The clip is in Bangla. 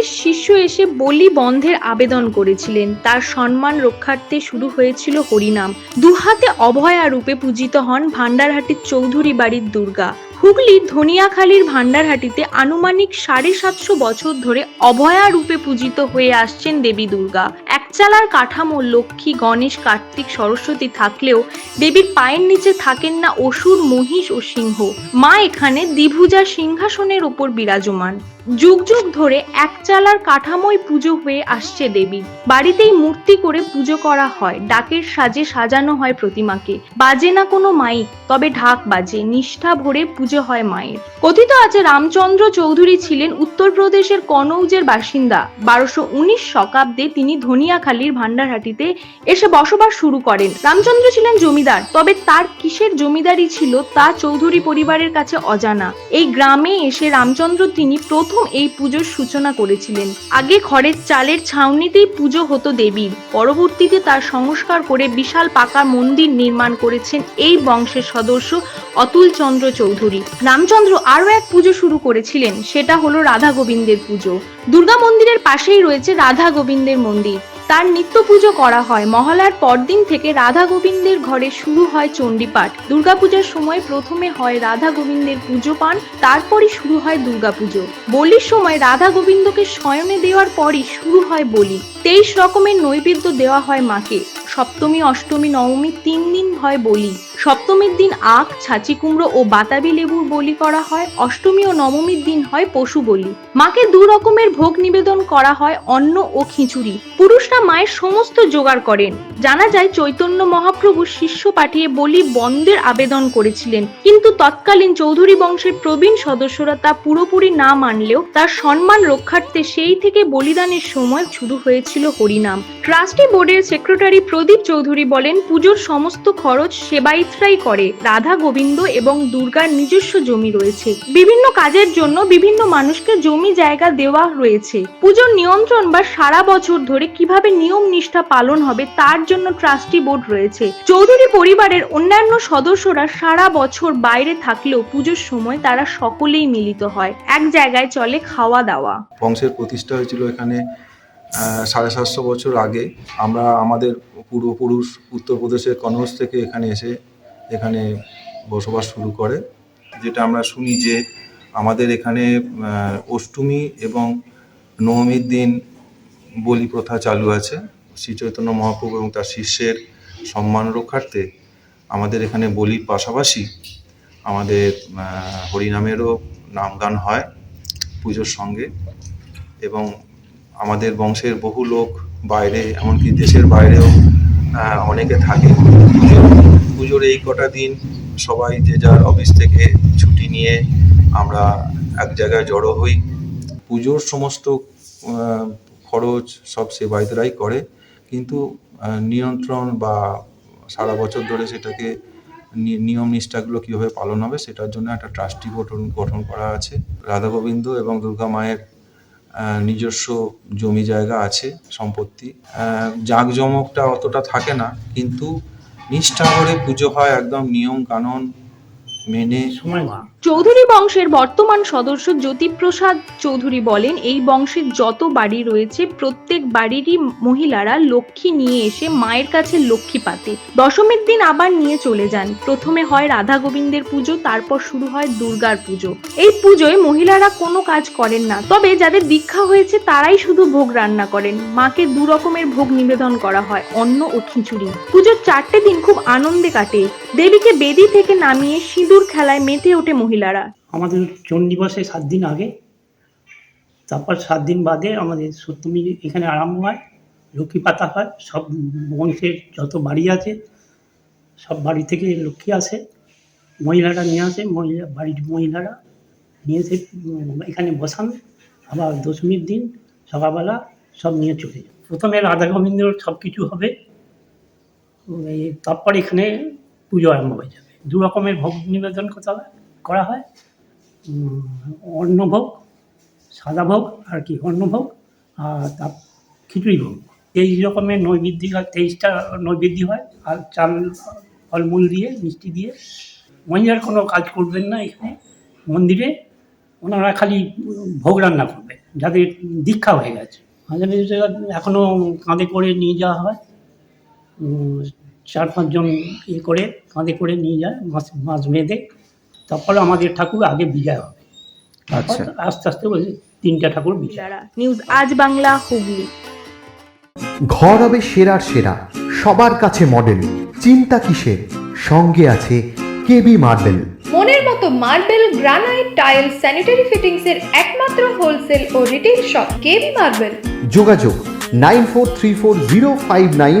রাধাগোবিন্দের শিষ্য এসে বলি বন্ধের আবেদন করেছিলেন। তার সম্মান রক্ষার্থে শুরু হয়েছিল হরিনাম। দুহাতে অভয়া রূপে পূজিত হন ভান্ডারহাটির চৌধুরী বাড়ির দুর্গা। হুগলির ধনিয়াখালীর ভান্ডারহাটিতে আনুমানিক সাড়ে সাতশো বছর ধরে অভয়া রূপে পূজিত হয়ে আসছেন দেবী দুর্গা। একচালার কাঠামো লক্ষ্মী, গণেশ, কার্তিক, সরস্বতী থাকলেও দেবীর পায়ের নিচে থাকেন না অসুর, মহিষ ও সিংহ। মা এখানে দ্বিভুজা সিংহাসনের ওপর বিরাজমান। যুগ যুগ ধরে একচালার কাঠামোয় পুজো হয়ে আসছে দেবী। বাড়িতেই মূর্তি করে পুজো করা হয়, ডাকের সাজে সাজানো হয় প্রতিমাকে। বাজে না কোনো মাইক, তবে ঢাক বাজে, নিষ্ঠা ভরে পুজো হয় মায়ের। কথিত আছে রামচন্দ্র চৌধুরী ছিলেন উত্তরপ্রদেশের কনৌজের বাসিন্দা। বারোশো উনিশ শকাব্দে তিনি ধনিয়াখালীর ভান্ডারহাটিতে এসে বসবাস শুরু করেন। রামচন্দ্র ছিলেন জমিদার, তবে তার কিসের জমিদারি ছিল তা চৌধুরী পরিবারের কাছে অজানা। এই গ্রামে এসে রামচন্দ্র তিনি প্রথম এই পুজোর সূচনা করেছিলেন। আগে খড়ের চালের ছাউনিতেই পুজো হতো দেবীর। পরবর্তীতে তার সংস্কার করে বিশাল পাকা মন্দির নির্মাণ করেছেন এই বংশের সদস্য অতুল চন্দ্র চৌধুরী। রামচন্দ্র আরও এক পুজো শুরু করেছিলেন, সেটা হলো রাধা গোবিন্দের পুজো। দুর্গা মন্দিরের পাশেই রয়েছে রাধা গোবিন্দের মন্দির। তার নিত্য পুজো করা হয়। মহালার পরদিন থেকে রাধা গোবিন্দের ঘরে শুরু হয় চণ্ডীপাঠ। দুর্গাপূজার সময় প্রথমে হয় রাধা গোবিন্দের পুজো পান, তারপরই শুরু হয় দুর্গাপুজো। বলির সময় রাধা গোবিন্দকে শয়নে দেওয়ার পরই শুরু হয় বলি। তেইশ রকমের নৈবেদ্য দেওয়া হয় মাকে। সপ্তমী, অষ্টমী, নবমী তিন দিন হয় বলি। সপ্তমীর দিন আখ, ছাচি কুমড়ো ও বাতাবি লেবুর বলি করা হয়। অষ্টমী ও নবমীর দিন হয় পশু বলি। মাকে দু রকমের ভোগ নিবেদন করা হয়, অন্ন ও খিচুড়ি। পুরুষরা মায়ের সমস্ত জোগাড় করেন। জানা যায়, চৈতন্য মহাপ্রভু শিষ্য পাঠিয়ে বলি বন্ধের আবেদন করেছিলেন। কিন্তু তৎকালীন চৌধুরী বংশের প্রবীণ সদস্যরা তা পুরোপুরি না মানলেও তার সম্মান রক্ষার্থে সেই থেকে বলিদানের সময় শুরু হয়েছিল হরিনাম। ট্রাস্টি বোর্ডের সেক্রেটারি প্রদীপ চৌধুরী বলেন, পুজোর সমস্ত খরচ সেবায়িতরাই করে। রাধা গোবিন্দ এবং দুর্গার নিজস্ব জমি রয়েছে। বিভিন্ন কাজের জন্য বিভিন্ন মানুষকে জমি জায়গা দেওয়া রয়েছে। পুজোর নিয়ন্ত্রণ বা সারা বছর ধরে কীভাবে নিয়ম নিষ্ঠা পালন হবে তার জন্য ট্রাস্টি বোর্ড রয়েছে। চৌধুরী পরিবারের অন্যান্য সদস্যরা সারা বছর বাইরে থাকলেও পুজোর সময় তারা সকলেই মিলিত হয়। এক জায়গায় চলে খাওয়া দাওয়া বংশের প্রতিষ্ঠা হয়েছিল এখানে সাড়ে সাতশো বছর আগে। আমরা আমাদের পূর্বপুরুষ উত্তরপ্রদেশের কনৌজ থেকে এখানে এসে এখানে বসবাস শুরু করে। যেটা আমরা শুনি যে আমাদের এখানে অষ্টমী এবং নবমীর দিন বলি প্রথা চালু আছে। শ্রী চৈতন্য মহাপ্রভু এবং তার শিষ্যের সম্মান রক্ষার্থে আমাদের এখানে বলির পাশাপাশি আমাদের হরিনামেরও নামগান হয় পুজোর সঙ্গে। এবং আমাদের বংশের বহু লোক বাইরে, এমনকি দেশের বাইরেও অনেকে থাকে। পুজোর এই কটা দিন সবাই যে যার অফিস থেকে ছুটি নিয়ে আমরা এক জায়গায় জড়ো হই। পুজোর সমস্ত খরচ সব সেবায়িতরাই করে। কিন্তু নিয়ন্ত্রণ বা সারা বছর ধরে সেটাকে নিয়ম নিষ্ঠাগুলো কীভাবে পালন হবে সেটার জন্য একটা ট্রাস্টি গঠন গঠন করা আছে। রাধা গোবিন্দ এবং দুর্গা মায়ের নিজস্ব জমি জায়গা আছে, সম্পত্তি। জাঁকজমকটা অতটা থাকে না, কিন্তু নিষ্ঠা করে পুজো হয় একদম নিয়ম কানুন মেনে সময় চৌধুরী বংশের বর্তমান সদস্য জ্যোতিপ্রসাদ চৌধুরী বলেন, এই বংশের যত বাড়ি রয়েছে, প্রত্যেক বাড়িরই মহিলারা লক্ষ্মী নিয়ে এসে মায়ের কাছে লক্ষ্মী পাতে। দশমীর দিন আবার নিয়ে চলে যান। প্রথমে হয় রাধা গোবিন্দের পুজো, তারপর শুরু হয় দুর্গার পুজো। এই পুজোয় মহিলারা কোনো কাজ করেন না। তবে যাদের দীক্ষা হয়েছে, তারাই শুধু ভোগ রান্না করেন। মাকে দু রকমের ভোগ নিবেদন করা হয়, অন্ন ও খিচুড়ি। পুজোর চারটে দিন খুব আনন্দে কাটে। দেবীকে বেদি থেকে নামিয়ে সিঁদুর খেলায় মেতে ওঠে মহিলারা। আমাদের চণ্ডীবসে সাত দিন আগে, তারপর সাত দিন বাদে আমাদের সপ্তমী এখানে আরম্ভ হয়, লক্ষ্মী পাতা হয়, সব বংশের যত বাড়ি আছে, সব বাড়ি থেকে লক্ষ্মী আসে, মহিলারা নিয়ে আসে, মহিলা, বাড়ির মহিলারা নিয়ে এসে এখানে বসান, আবার দশমীর দিন সকালবেলা সব নিয়ে চলে যায়। প্রথমে রাধা গোবিন্দর সব কিছু হবে তারপর এখানে পুজো আরম্ভ হয়ে যাবে। দু রকমের ভোগ নিবেদন করা হয় করা হয়? অন্নভোগ সাদা ভোগ আর কি, অন্নভোগ, আর তার খিচুড়ি ভোগ। তেইশ রকমের নৈবেদ্য হয় তেইশটা নৈবেদ্য হয়, আর চাল, ফলমূল দিয়ে, মিষ্টি দিয়ে। মহিলার কোনো কাজ করবেন না এখানে, মন্দিরে। ওনারা খালি ভোগ রান্না করবে যাদের দীক্ষা হয়ে গেছে। এখনও কাঁধে করে নিয়ে যাওয়া হয়। চার পাঁচজন ইয়ে করে কাঁধে করে নিয়ে যায়, মাছ মাছ বেঁধে। তারপরে আমাদের ঠাকুর আগে বিজয় হবে। আচ্ছা। আস্তে আস্তে ওই তিনটা ঠাকুর বিজয় নিউজ আজ বাংলা হুগলি। ঘর হবে সেরার সেরা সবার কাছে মডেল চিন্তা কিসের? সঙ্গে আছে কেবি মার্বেল মনের মতো marble granite tile sanitary fittings এর একমাত্র হোলসেল ও রিটেল শপ কেবি মার্বেল যোগাযোগ nine four three four zero five nine